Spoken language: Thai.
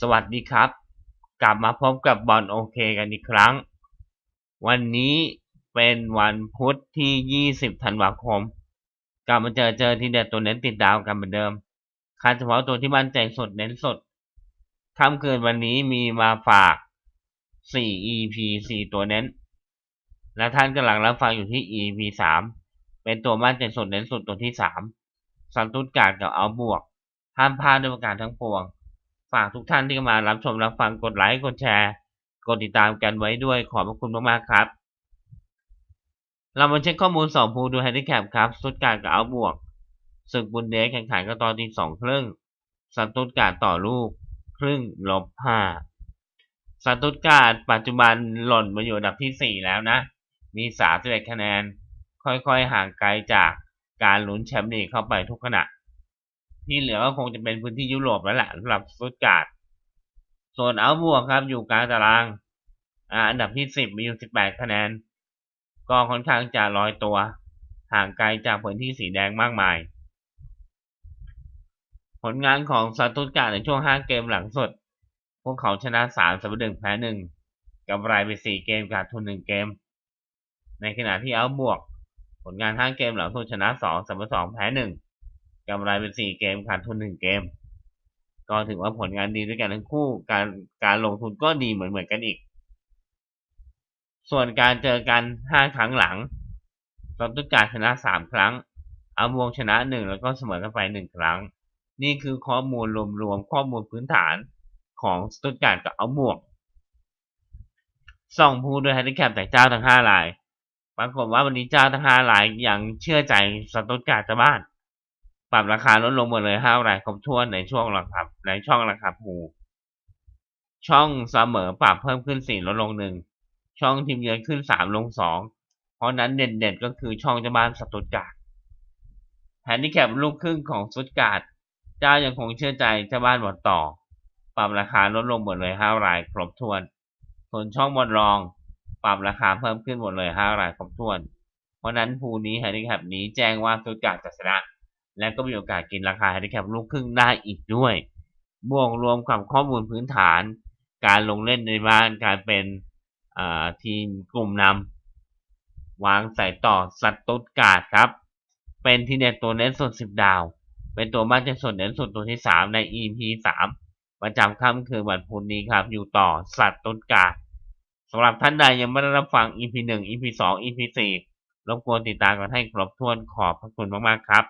สวัสดีครับ กลับมาพบกับบอลโอเคกันอีกครั้ง วันนี้เป็นวันพุธที่ 20 ธันวาคม กลับมาเจอเจอที่เด็ดตัวเน้นติดดาวกันเหมือนเดิม คัดเฉพาะตัวที่มั่นใจสดเน้นสดค่ำคืนวันนี้มีมาฝาก 4 EP 4 ตัวเน้น และท่านกำลังรับฟังอยู่ที่ EP 3 เป็นตัวมั่นใจสดเน้นสดตัวที่ 3สันตุดการกับเอาบวก ห้ามพลาดด้วยประการทั้งปวง ฝากทุกท่านที่มารับชมรับฟังกดไลค์กดแชร์ กดติดตามกันไว้ด้วยขอบพระคุณมากๆครับเรามาเช็คข้อมูลสองภูดูแฮนดิแคปครับสตุตการ์ดกับเอาบวกศึกบุนเดสแข่งขันกันตอนที่สองครึ่งสตุตการ์ดต่อลูก ครึ่งลบห้าสตุตการ์ดปัจจุบันหล่นมาอยู่อันดับที่สี่แล้วนะ มีสามสิบเอ็ดคะแนน ค่อยๆห่างไกลจากการลุ้นแชมป์ลีกเข้าไปทุกขณะ ที่เหลือก็คงจะเป็นพื้นที่ยุโรปแล้วแหละสำหรับสตุตการ์ดส่วนเอาบวกครับอยู่กลางตาราง อ่า อันดับที่สิบมีอยู่สิบแปดคะแนน ก็ค่อนข้างจะลอยตัว ห่างไกลจากพื้นที่สีแดงมากมาย ผลงานของซาตุสการ์ดในช่วง5เกมหลังสุด พวกเขาชนะ3เสมอ1แพ้1กำไรไป4เกมขาดทุน1เกม ในขณะที่เอาบวก ผลงาน5เกมหลังสุดชนะ2เสมอ2แพ้1 กำไรเป็น4เกมขาดทุน1เกม ก็ถือว่าผลงานดีด้วยกันทั้งคู่การการลงทุนก็ดีเหมือนเหมือนกันอีก ส่วนการเจอกัน5ครั้งหลังสตุตการชนะ3ครั้งเอาบวกชนะ1แล้วก็เสมอกันไป1ครั้ง นี่คือข้อมูลรวมๆข้อมูลพื้นฐานของสตุตการ์ดกับเอาบวกส่องพูโดยแฮนดิแคปแต่เจ้าทั้ง5ราย ปรากฏว่าวันนี้เจ้าทั้ง5รายยังเชื่อใจสตุตการ์ดจะบ้าน ปรับราคาลดลงหมดเลย5รายครบถ้วนในช่วงราคาในช่องราคาภูช่องเสมอปรับเพิ่มขึ้น4ลดลง1ช่องทีมเยือนขึ้น3ลง2เพราะนั้นเด่นๆก็คือช่องเจ้าบ้านสตุตการ์ดแฮนดิแคปลูกครึ่งของสตุตการ์ดเจ้ายังคงเชื่อใจเจ้าบ้านบอลต่อ ปรับราคาลดลงหมดเลย5รายครบถ้วนส่วนช่องบอลรอง ปรับราคาเพิ่มขึ้นหมดเลย5รายครบถ้วน เพราะนั้นภูนี้แฮนดิแคปนี้แจ้งว่าสตุตการ์ดจะชนะ และก็มีโอกาสกินราคาแฮนดิแคปลูกครึ่งได้อีกด้วย บวกรวมกับข้อมูลพื้นฐาน การลงเล่นในบ้านการเป็นทีมกลุ่มนำวางใส่ต่อสัตุตการ์ดครับ เป็นทีเด็ดตัวเน้นสุด10 ดาว เป็นตัวมั่นใจสุดเน้นสุดตัวที่ 3 ใน EP 3 ประจำค่ำคืนวันพุธนี้ครับ อยู่ต่อสัตว์ต้นกาสำหรับท่านใดยังไม่ได้รับฟัง EP 1 EP 2 EP 4รบกวนติดตามกันให้ครบถ้วนขอบพระคุณมาก ๆ ครับ